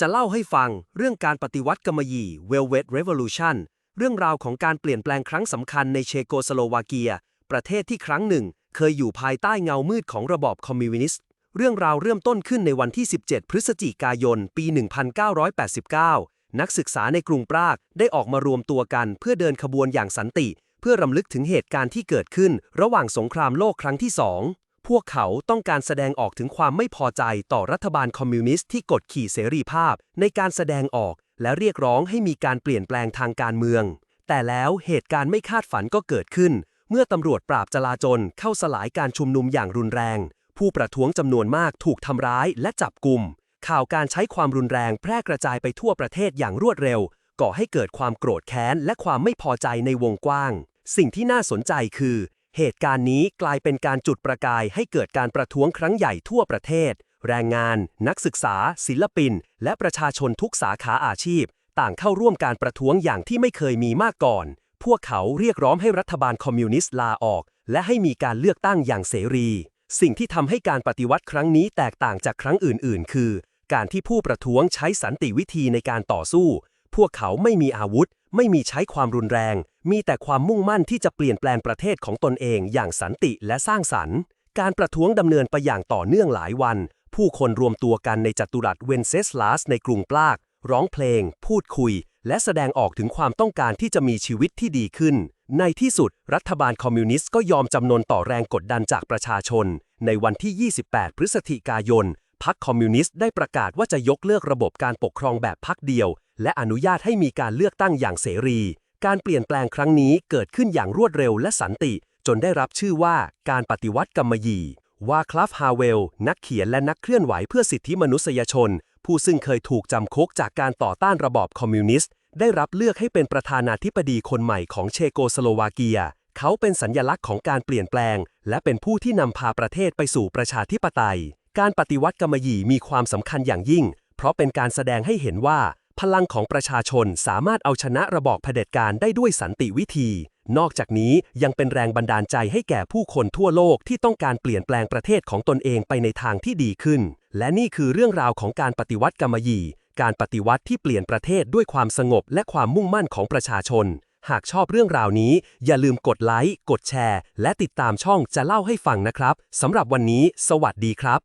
จะเล่าให้ฟังเรื่องการปฏิวัติกำมะหยี่ Velvet Revolution เรื่องราวของการเปลี่ยนแปลงครั้งสำคัญในเชโกสโลวาเกีย ประเทศที่ครั้งหนึ่ง เคยอยู่ภายใต้เงามืดของระบอบคอมมิวนิสต์ เรื่องราวเริ่มต้นขึ้นในวันที่ 17 พฤศจิกายน ปี 1989 นักศึกษาในกรุงปรากได้ออกมารวมตัวกันเพื่อเดินขบวนอย่างสันติ เพื่อรำลึกถึงเหตุการณ์ที่เกิดขึ้น ระหว่างสงครามโลกครั้งที่สอง พวกเขาต้องการแสดงออกถึงความไม่พอใจต่อรัฐบาลคอมมิวนิสต์ที่กดขี่เสรีภาพในการแสดงออก และเรียกร้องให้มีการเปลี่ยนแปลงทางการเมือง แต่แล้วเหตุการณ์ไม่คาดฝันก็เกิดขึ้น เมื่อตำรวจปราบจลาจลเข้าสลายการชุมนุมอย่างรุนแรง ผู้ประท้วงจำนวนมากถูกทำร้ายและจับกลุ่ม ข่าวการใช้ความรุนแรงแพร่กระจายไปทั่วประเทศอย่างรวดเร็ว ก่อให้เกิดความโกรธแค้นและความไม่พอใจในวงกว้าง สิ่งที่น่าสนใจคือ เหตุการณ์นี้กลายเป็นการจุดประกายให้เกิดการประท้วงครั้งใหญ่ทั่วประเทศ แรงงาน นักศึกษา ศิลปิน และประชาชนทุกสาขาอาชีพ ต่างเข้าร่วมการประท้วงอย่างที่ไม่เคยมีมาก่อน พวกเขาเรียกร้องให้รัฐบาลคอมมิวนิสต์ลาออก และให้มีการเลือกตั้งอย่างเสรี สิ่งที่ทำให้การปฏิวัติครั้งนี้แตกต่างจากครั้งอื่น ๆ คือ การที่ผู้ประท้วงใช้สันติวิธีในการต่อสู้ พวกเขาไม่มีอาวุธ ไม่มีใช้ความรุนแรง มีแต่ความมุ่งมั่นที่จะเปลี่ยนแปลงประเทศของตนเองอย่างสันติและสร้างสรรค์ การประท้วงดำเนินไปอย่างต่อเนื่องหลายวัน ผู้คนรวมตัวกันในจัตุรัสเวนเซสลาสในกรุงปราก ร้องเพลง พูดคุย และแสดงออกถึงความต้องการที่จะมีชีวิตที่ดีขึ้น ในที่สุด รัฐบาลคอมมิวนิสต์ก็ยอมจำนนต่อแรงกดดันจากประชาชน ในวันที่ 28 พฤศจิกายน พรรคคอมมิวนิสต์ได้ประกาศว่าจะยกเลิกระบบการปกครองแบบพรรคเดียว และอนุญาตให้มีการเลือกตั้งอย่างเสรี การเปลี่ยนแปลงครั้งนี้เกิดขึ้นอย่างรวดเร็วและสันติ จนได้รับชื่อว่าการปฏิวัติกำมยีว่าคลาฟฮาเวล นักเขียนและนักเคลื่อนไหวเพื่อสิทธิมนุษยชน ผู้ซึ่งเคยถูกจำคุกจากการต่อต้านระบอบคอมมิวนิสต์ ได้รับเลือกให้เป็นประธานาธิบดีคนใหม่ของเชโกสโลวาเกีย เขาเป็นสัญญลักษณ์ของการเปลี่ยนแปลง และเป็นผู้ที่นำพาประเทศไปสู่ประชาธิปไตย การปฏิวัติกำมยี่มีความสำคัญอย่างยิ่ง เพราะเป็นการแสดงให้เห็นว่า พลังของประชาชนสามารถเอาชนะระบอบเผด็จการได้ด้วยสันติวิธี นอกจากนี้ยังเป็นแรงบันดาลใจให้แก่ผู้คนทั่วโลกที่ต้องการเปลี่ยนแปลงประเทศของตนเองไปในทางที่ดีขึ้น และนี่คือเรื่องราวของการปฏิวัติกำมยี่การปฏิวัติที่เปลี่ยนประเทศด้วยความสงบและความมุ่งมั่นของประชาชน หากชอบเรื่องราวนี้ อย่าลืมกดไลค์ กดแชร์ และติดตามช่องจะเล่าให้ฟังนะครับ สำหรับวันนี้ สวัสดีครับ